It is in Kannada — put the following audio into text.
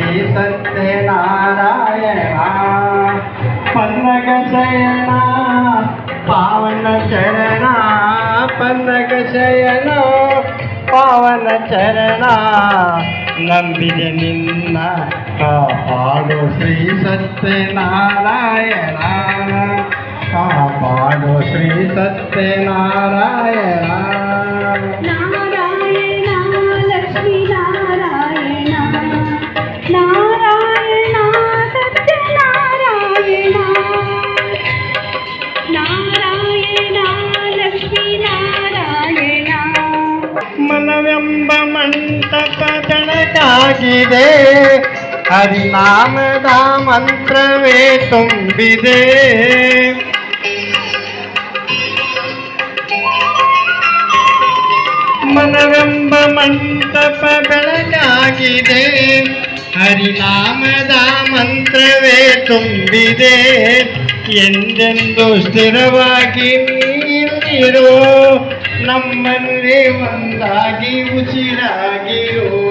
श्री सत्यनारायणा पन्नग शयना पावन शरणा पन्नग शयना पावन चरणा ನಂಬಿದೆ ನಿನ್ನ ಕಾಪಾಡು ಶ್ರೀ ಸತ್ಯನಾರಾಯಣ ಕಾಪಾಡು ಶ್ರೀ ಸತ್ಯನಾರಾಯಣ ಮನವೆಂಬ ಮಂಟಪ ಬೆಳಕಾಗಿದೆ ಹರಿನಾಮದ ಮಂತ್ರವೇ ತುಂಬಿದೆ. ಮನವೆಂಬ ಮಂಟಪ ಬೆಳಕಾಗಿದೆ ಹರಿನಾಮದ ಮಂತ್ರವೇ ತುಂಬಿದೆ. ಎಂದೆಂದು ಸ್ಥಿರವಾಗಿ ನೀರು ನಮ್ಮಲ್ಲಿ ಒಂದಾಗಿ ಉಸಿರಾಗಿರು